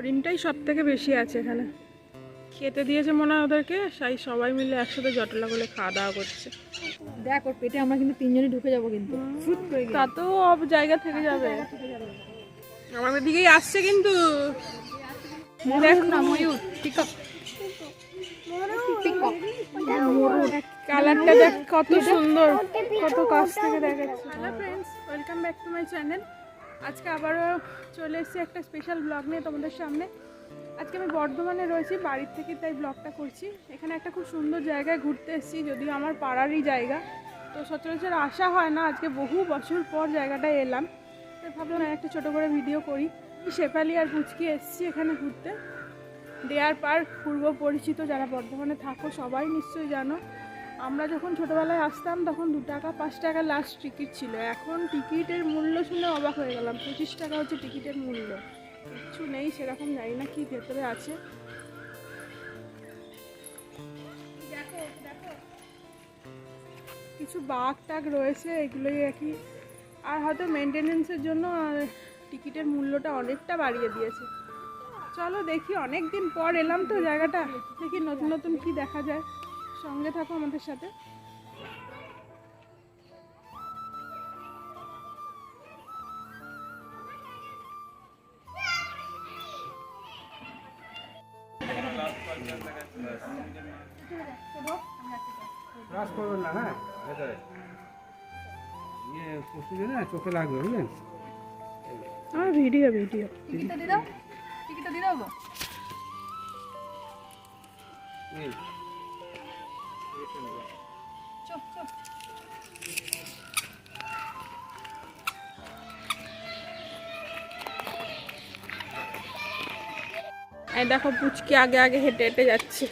হরিণটাই সব থেকে বেশি আছে এখানে। খেতে দিয়েছে মনে হয় ওদেরকে তাই সবাই মিলে একসাথে জটলা করে খাওয়া দাওয়া করছে। দেখ ওর পেটে আমরা কিন্তু তিনজনই ঢুকে যাব কিন্তু। তাতেও সব জায়গা থেকে যাবে। আমাদের দিকেই আসছে কিন্তু। দেখ না ময়ূর পিকক। পিকক। কালারটা দেখ কত সুন্দর কত কাছ থেকে দেখাচ্ছে। Welcome back to my channel আজকে আবারও চলে এসেছি একটা স্পেশাল ব্লগ নিয়ে তোমাদের সামনে। আজকে আমি বর্ধমানে রয়েছি, বাড়ির থেকে তাই ব্লগটা করছি। এখানে একটা খুব সুন্দর জায়গায় ঘুরতে এসেছি, যদিও আমার পাড়ারই জায়গা। তো সচরাচর আসা হয় না, আজকে বহু বছর পর জায়গাটায় এলাম। তো ভাবলাম একটা ছোটো করে ভিডিও করি। শেফালি আর পুচকি এসেছি এখানে ঘুরতে। দেয়ার পার্ক পূর্ব পরিচিত যারা বর্ধমানে থাকো, সবাই নিশ্চয়ই জানো। আমরা যখন ছোটোবেলায় আসতাম, তখন দু টাকা, পাঁচ টাকা লাস্ট টিকিট ছিল। এখন টিকিটের মূল্য শুনে অবাক হয়ে গেলাম। পঁচিশ টাকা হচ্ছে টিকিটের মূল্য। কিচ্ছু নেই, সেরকম জানি না কি ভেতরে আছে। কিছু বাঘ টাগ রয়েছে, এগুলোই কি। আর হয়তো মেনটেনেন্সের জন্য, আর টিকিটের মূল্যটা অনেকটা বাড়িয়ে দিয়েছে। চলো দেখি অনেক দিন পর এলাম তো জায়গাটা। দেখি নতুন নতুন কি দেখা যায়। সঙ্গে থাকো আমাদের সাথে। ক্রাশ করবেন না হ্যাঁ? ভেতরে। ইয়ে পশুদের না চোখে লাগবে বুঝলেন? আমার ভিডিও ভিডিও টিকিটটা দিয়ে দাও টিকিটটা দিয়ে দাও এই দেখো পুচকি আগে আগে হেঁটে হেঁটে যাচ্ছে।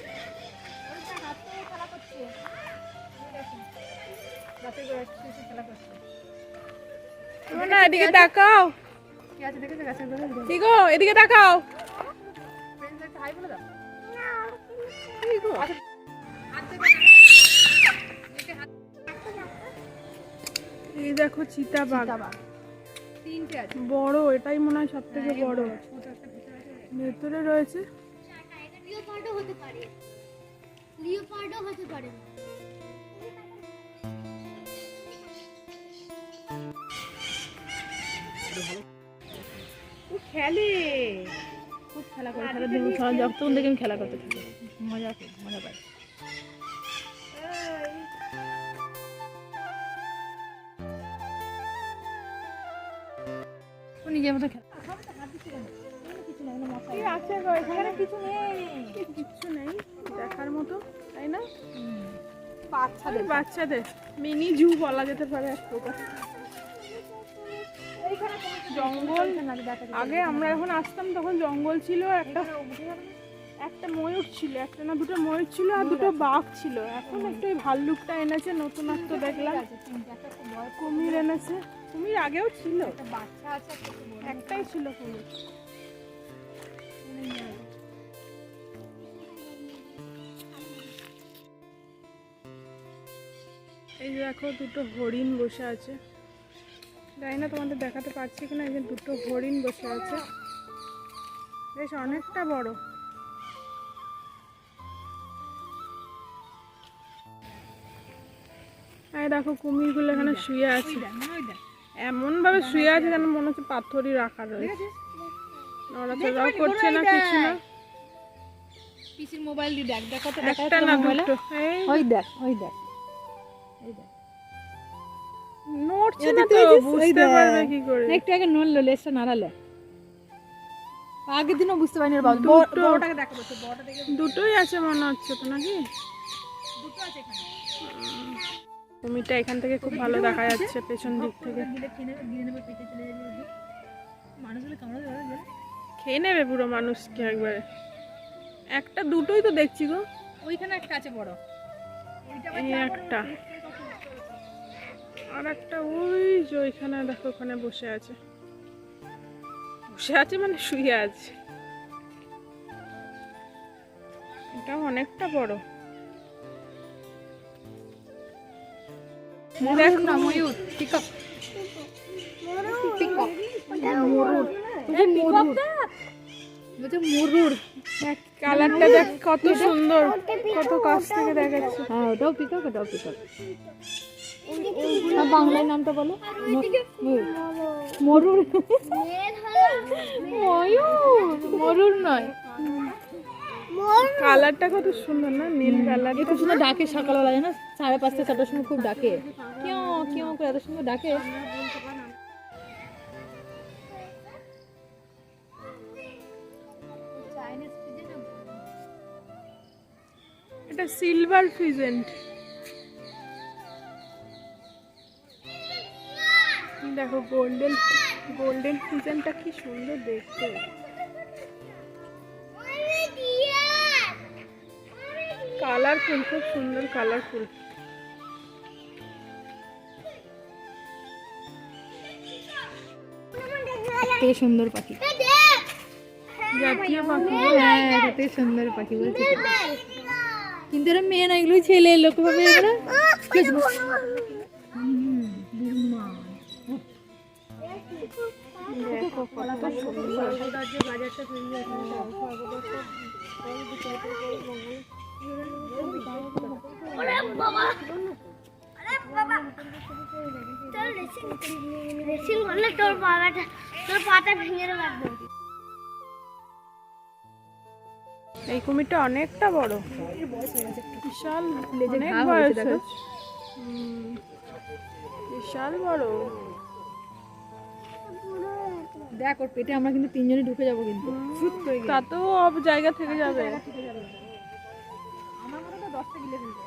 না এদিকে তাকাও। কি গো তাকাও। এই দেখো চিতা বাঘ বড় এটাই মনে হয় সব থেকে বড়। ছোট একটা ভিতরে রয়েছে? লিওপার্ডও হতে পারে। লিওপার্ডও হতে পারে। ও খেলে। খুব খেলা করে খেলা দেখুন খেলা। যখন দেখে আমি খেলা করতে থাকি। মজা মজা পাই। নিজের মতো খেলা। বাচ্চাদের। বাচ্চাদের। মিনি জু বলা যেতে পারে এক প্রকার। জঙ্গল। আগে আমরা যখন আসতাম তখন জঙ্গল ছিল, একটা একটা ময়ূর ছিল, একটা না দুটো ময়ূর ছিল আর দুটো বাঘ ছিল। এখন একটু ওই ভাল্লুকটা এনেছে, নতুনত্ব দেখলাম। কুমির এনেছে। কুমির আগেও ছিল। একটাই ছিল কুমির। এই যে দেখো দুটো হরিণ বসে আছে। জানি না তোমাদের দেখাতে পারছি কিনা এই যে দুটো হরিণ বসে আছে। বেশ অনেকটা বড়। দেখো কুমিরগুলো এখানে শুয়ে আছে। ওই দেখ এমন ভাবে শুয়ে আছে যেন মনে হচ্ছে পাথরই রাখা রয়েছে। নড়াচড়াও করছে না কিছু না। পিসির মোবাইল দেখ দেখ এই ওই দেখ ওই দেখ। নড়ছে না তো বুঝতে। পারবে কি করে। একটু আগে নড়লো লেজটা নাড়ালে। আগের দিনও বুঝতে পারিনি বাবা। বড়টাকে দেখা বড়টা দেখে দুটোই আছে মনে হচ্ছে তো নাকি? দুটো আছে এখানে। কুমিরটা এখান থেকে খুব ভালো দেখা যাচ্ছে পেছন দিক থেকে। খেয়ে নেবে পুরো মানুষকে একবারে। একটা দুটোই তো দেখছি গো। ওইখানে একটা আছে বড়। ওইটা এই বড়, একটা। আর একটা ওই যে ওইখানে দেখো ওখানে বসে আছে। বসে আছে মানে শুয়ে আছে। এটা অনেকটা বড়। ময়ূর পিকক। পিকক। দেখ কালারটা দেখ কত সুন্দর। কত কাছ থেকে দেখাচ্ছে। হ্যাঁ ওটাও পিকক ওটাও পিকক। বাংলায় নামটা বলো? মরুর মেয়ের। মরুর নয়। কালারটা কত সুন্দর না নীল কালার। এ খুব সুন্দর ডাকে সকালবেলা জানো? সাড়ে পাঁচটা ছটার সময় খুব ডাকে। কেউ কেউ করে এত সুন্দর ডাকে। এটা সিলভার ফিজেন্ট দেখো গোল্ডেন গোল্ডেন ফিজেন্টটা কি সুন্দর দেখতে কালারফুল খুব সুন্দর কালারফুল থেকে সুন্দর পাখি জাতীয় পাখি হ্যাঁ এটা সুন্দর পাখি বলছি কিন্তু এরা মেয়ে না এগুলো ছেলে লোক ভাবে এগুলো তোর তোর পাটা ভেঙে রাখব এই কুমিরটা অনেকটা বড়। বিশাল অনেক বয়স বিশাল বড়। দেখ ওর পেটে আমরা কিন্তু তিনজনই ঢুকে যাব কিন্তু। ফুট করে গেলে। তাতেও অব জায়গা থেকে যাবে। আমার মতো তো দশটা গিলে ফেলবে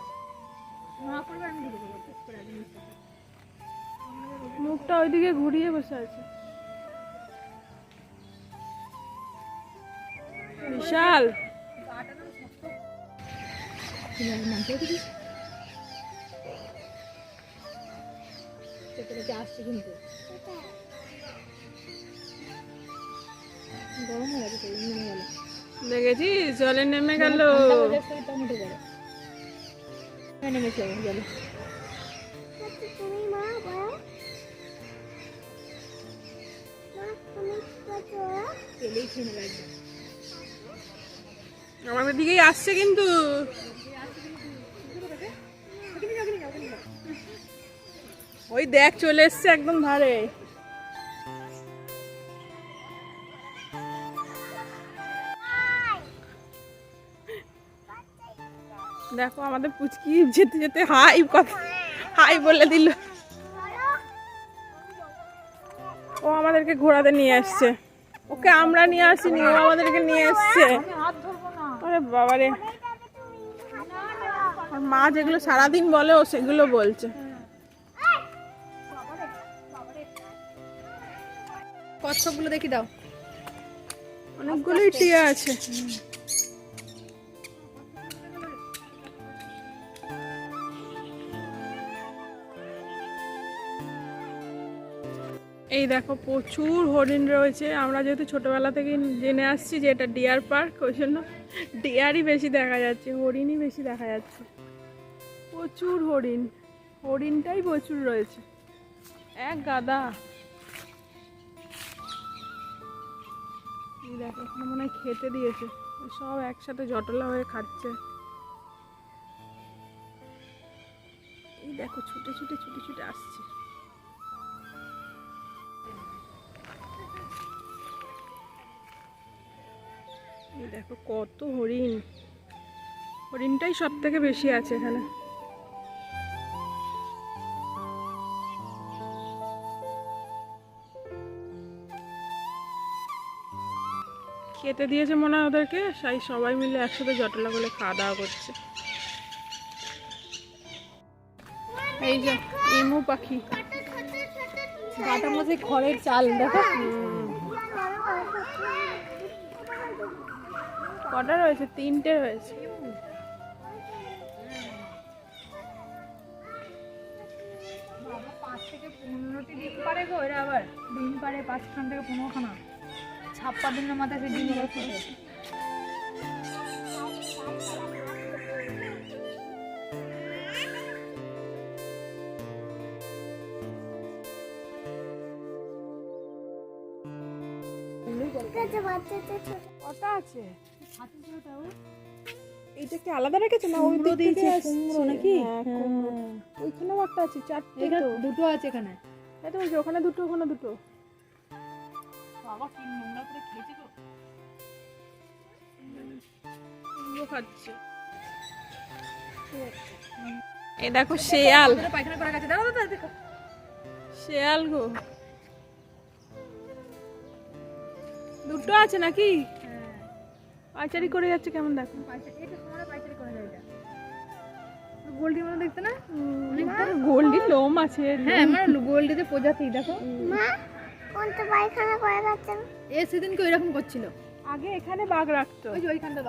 না করবে আমি ঢুকে যাব। চুপ করে একদম নিচে। মুখটা ওইদিকে ঘুরিয়ে বসে আছে। বিশাল। পেটে পেটে আসছে কিন্তু। দেখেছিস জলে নেমে গেল। নেমেছে জলে আমাদের দিকেই আসছে কিন্তু। ওই দেখ, চলে এসছে একদম ধারে। দেখো আমাদের পুচকি যেতে যেতে হাই কথা হাই বলে দিল। ও আমাদেরকে ঘোরাতে নিয়ে আসছে। ওকে আমরা নিয়ে আসিনি ও আমাদেরকে নিয়ে এসছে না আরে বাবারে আর মা যেগুলো সারাদিন বলে ও সেগুলো বলছে। কচ্ছপগুলো দেখি দাও। অনেকগুলোই টিয়া আছে। এই দেখো প্রচুর হরিণ রয়েছে। আমরা যেহেতু ছোটোবেলা থেকে জেনে আসছি যে এটা ডিয়ার পার্ক, ওই জন্য ডিয়ারই বেশি দেখা যাচ্ছে, হরিণই বেশি দেখা যাচ্ছে। প্রচুর হরিণ, হরিণটাই প্রচুর রয়েছে। এক গাদা। এই দেখো, এখানে মনে হয় খেতে দিয়েছে। সব একসাথে জটলা হয়ে খাচ্ছে। এই দেখো, ছুটে ছুটে ছুটে ছুটে আসছে। দেখো কত হরিণ। হরিণটাই সব থেকে বেশি আছে এখানে। খেতে দিয়েছে মনে হয় ওদেরকে তাই সবাই মিলে একসাথে জটলা বলে খাওয়া দাওয়া করছে। এই যে এমু পাখি। গাটার মধ্যে খড়ের চাল দেখো। কটা রয়েছে? তিনটে রয়েছে। থেকে পনেরোটি ডিম পারে গো এরা আবার। ডিম পারে পাঁচখান থেকে পনেরোখানা। ছাপ্পা দিনের মাথায় ফোটে কটা আছে? এইটা কি আলাদা রেখেছে না ওই দিক থেকে আসছে? নাকি? হ্যাঁ, ওইখানেও একটা আছে চারটে এখানে দুটো আছে এখানে। তো বলছি, ওখানে দুটো ওখানে দুটো। কুমড়ো খাচ্ছে। এই দেখো শেয়াল। পায়খানা করা গেছে। দেখো। শেয়াল গো। দুটো আছে নাকি? পাইচারি করে যাচ্ছে কেমন দেখো? দেখতে না? গোল্ডি লোম আছে হ্যাঁ আমার গোল্ডিতে প্রজাতি দেখো। মা কোনটা পায়খানা করে যাচ্ছে এ সেদিনকে ওইরকম করছিল। আগে এখানে বাঘ রাখতো। ওই যে ওইখানটা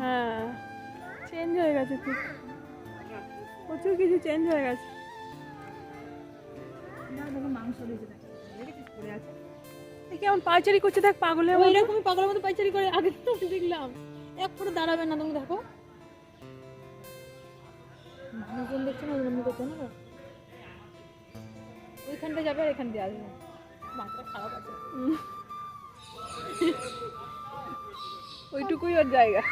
হ্যাঁ চেঞ্জ হয়ে গেছে খুব। প্রচুর কিছু চেঞ্জ হয়ে গেছে। না, দেখো মাংস রয়েছে দেখো দেখেছিস পড়ে আছে? এ কেমন পাইচারি করছে দেখ পাগলের ওই মতো। রকম পাগলের মতো পাইচারি করে আগে তো দেখলাম। এক ফোটা দাঁড়াবে না তুমি দেখো। মানুষজন দেখছ না ওরকম করছে না? ওইখানটা যাবে আর এখান দিয়ে আসবে। মাথাটা খারাপ আছে। ওইটুকুই ওর জায়গা।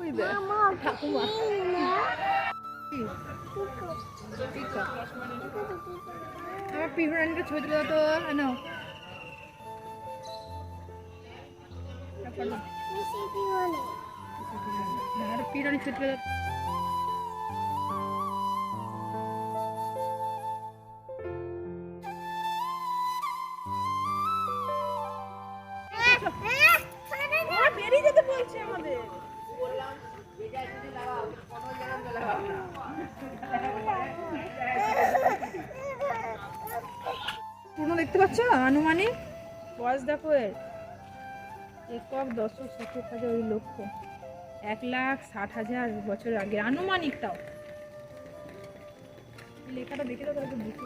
ওই দেখ ঠাকুমা। Happy run ka chhod raha to ano Happy run chhod raha আনুমানিক বয়স দেখো এর। একক দশক ষাট হাজার ওই লক্ষ্য। এক লাখ ষাট হাজার বছর আগে, আনুমানিক তাও। লেখাটা দেখে তো বুঝতে।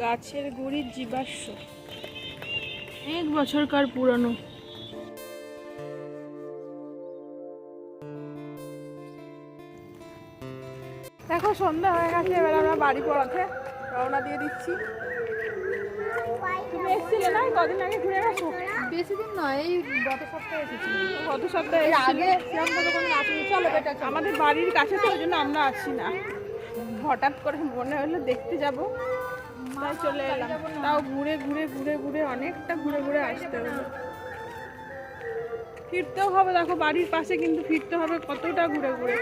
গাছের গুড়ির জীবাশ্ম। এক বছরকার পুরনো। সন্ধ্যা হয়ে গেছে এবার আমরা বাড়ি পড়াতে রওনা দিয়ে দিচ্ছি। তুমি এসেছিলে না? কদিন আগে ঘুরে গেছো? বেশি দিন নয় এই গত সপ্তাহে এসেছি। গত সপ্তাহে আগে চলো বেটা। আমাদের বাড়ির কাছে তো ওই জন্য আমরা আসি না। হঠাৎ করে মনে হলো দেখতে যাব। তাই চলে এলাম। তাও ঘুরে ঘুরে ঘুরে ঘুরে অনেকটা ঘুরে ঘুরে আসতে হলো। ফিরতেও হবে দেখো বাড়ির পাশে কিন্তু ফিরতে হবে কতটা ঘুরে ঘুরে।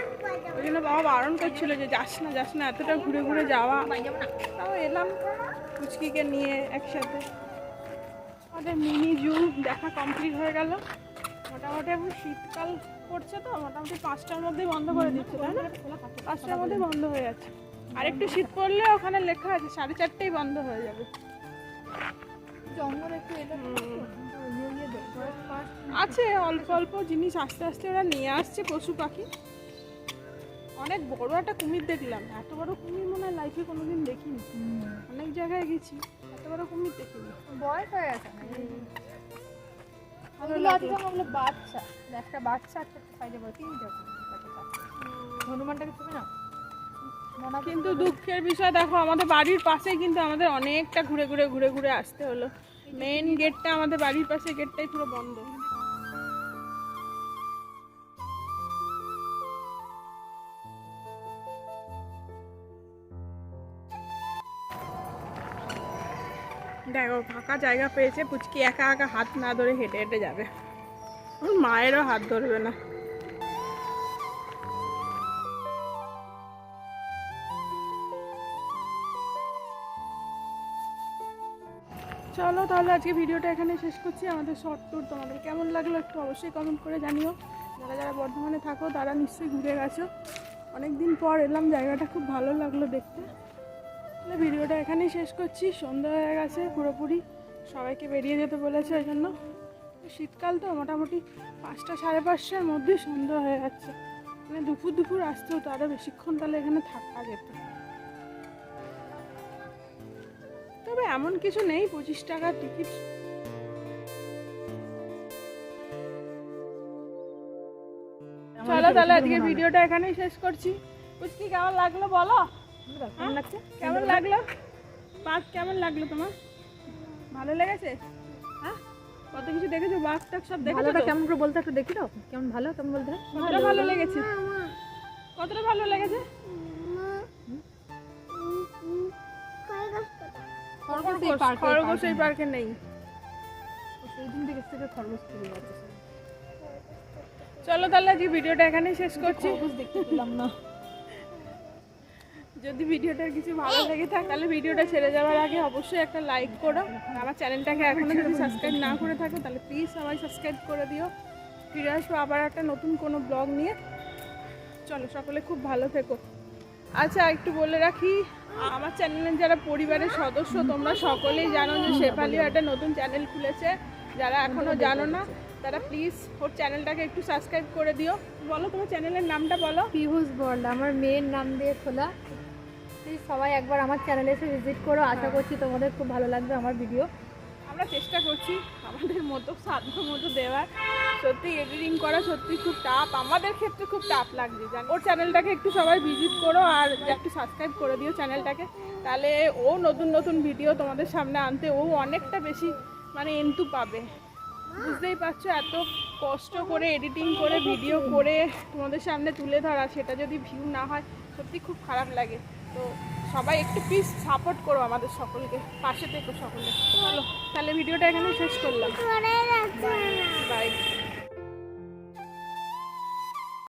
ওই জন্য বাবা বারণ করছিল যে যাস না যাস না এতটা ঘুরে ঘুরে যাওয়া। তাও এলাম পুচকিকে নিয়ে একসাথে। আমাদের মিনি জু দেখা কমপ্লিট হয়ে গেল। মোটামুটি এখন শীতকাল পড়ছে তো মোটামুটি পাঁচটার মধ্যেই বন্ধ করে দিচ্ছে তাই না? পাঁচটার মধ্যেই বন্ধ হয়ে যাচ্ছে। আর একটু শীত পড়লে ওখানে লেখা আছে সাড়ে চারটেই বন্ধ হয়ে যাবে। জঙ্গল একটু দেখো। আছে অল্প অল্প জিনিস আস্তে আস্তে ওরা নিয়ে আসছে পশু পাখি। অনেক বড় একটা কুমির দেখলাম। এত বড় কুমির মনে হয় লাইফে কোনোদিন দেখিনি। অনেক জায়গায় গেছি এত বড় কুমির দেখিনি। বয়স হয়ে গেছে বাচ্চা একটা বাচ্চা একটা সাইজে বড় তিনটে হনুমানটাকে তুমি না কিন্তু দুঃখের বিষয় দেখো আমাদের বাড়ির পাশেই কিন্তু আমাদের অনেকটা ঘুরে ঘুরে ঘুরে ঘুরে আসতে হলো। মেন গেটটা আমাদের বাড়ির পাশে গেটটাই পুরো বন্ধ। দেখো, ফাঁকা জায়গা পেয়েছে, পুচকি একা একা হাত না ধরে হেঁটে হেঁটে যাবে। ওর মায়েরও হাত ধরবে না। চলো তাহলে আজকে ভিডিওটা এখানে শেষ করছি। আমাদের শর্ট ট্যুর তোমাদের কেমন লাগল একটু অবশ্যই কমেন্ট করে জানিও। যারা যারা বর্ধমানে থাকো, তারা নিশ্চয়ই ঘুরে গেছো। অনেক দিন পর এলাম, জায়গাটা খুব ভালো লাগল দেখতে। ভিডিওটা এখানেই শেষ করছি। সন্ধ্যা হয়ে গেছে পুরোপুরি। সবাইকে বেরিয়ে যেতে বলেছে ওই জন্য শীতকাল তো মোটামুটি পাঁচটা সাড়ে পাঁচটার মধ্যেই সন্ধ্যা হয়ে যাচ্ছে। মানে দুপুর দুপুর আসতে হতো আরও বেশিক্ষণ তাহলে এখানে থাকা যেত। তবে এমন কিছু নেই পঁচিশ টাকার টিকিট চলো তাহলে আজকে ভিডিওটা এখানেই শেষ করছি। পুচকি কেমন লাগল বলো? কেমন লাগল? পার্ক কেমন লাগল তোমার? ভালো লেগেছে? হ্যাঁ? কত কিছু দেখেছ? বাঘ টাক সব দেখেছ তো? কেমন করে বলতে একটু দেখি দাও কেমন ভালো কেমন বলতে? কতটা ভালো লেগেছে? কতটা ভালো লেগেছে? খরগোশ এই পার্কে। নেই। সেই দিন থেকে থেকে খরগোশ চলে তাহলে আজকে ভিডিওটা এখানেই শেষ করছি। খরগোশ দেখতে পেলাম না। যদি ভিডিওটার কিছু ভালো লেগে থাকে, তাহলে ভিডিওটা ছেড়ে যাওয়ার আগে অবশ্যই একটা লাইক করো। আমার চ্যানেলটাকে এখনও যদি সাবস্ক্রাইব না করে থাকো, তাহলে প্লিজ সবাই সাবস্ক্রাইব করে দিও। ফিরে আসব আবার একটা নতুন কোনো ব্লগ নিয়ে। চলো সকলে খুব ভালো থেকো। আচ্ছা একটু বলে রাখি, আমার চ্যানেলের যারা পরিবারের সদস্য, তোমরা সকলেই জানো যে শেফালিও একটা নতুন চ্যানেল খুলেছে। যারা এখনও জানো না, তারা প্লিজ ওর চ্যানেলটাকে একটু সাবস্ক্রাইব করে দিও। বলো তোমার চ্যানেলের নামটা বলো। পিহুষ বর্ড আমার মেয়ের নাম দিয়ে খোলা। প্লিজ সবাই একবার আমার চ্যানেলে এসে ভিজিট করো। আশা করছি তোমাদের খুব ভালো লাগবে আমার ভিডিও আমরা চেষ্টা করছি আমাদের মতো, সাধ্য মতো দেওয়ার। সত্যি এডিটিং করা সত্যি খুব টাফ আমাদের ক্ষেত্রে খুব টাফ লাগছে, জানো? ওর চ্যানেলটাকে একটু সবাই ভিজিট করো আর একটু সাবস্ক্রাইব করে দিও চ্যানেলটাকে তাহলে ও নতুন নতুন ভিডিও তোমাদের সামনে আনতে ও অনেকটা বেশি মানে এন্টু পাবে। বুঝতেই পারছ? এত কষ্ট করে এডিটিং করে ভিডিও করে তোমাদের সামনে তুলে ধরা, সেটা যদি ভিউ না হয়, সত্যি খুব খারাপ লাগে। তো সবাই একটু প্লিজ সাপোর্ট করো আমাদের সকলকে পাশে থেকো সকলে। চলো তাহলে ভিডিওটা এখানে শেষ করলাম। বাই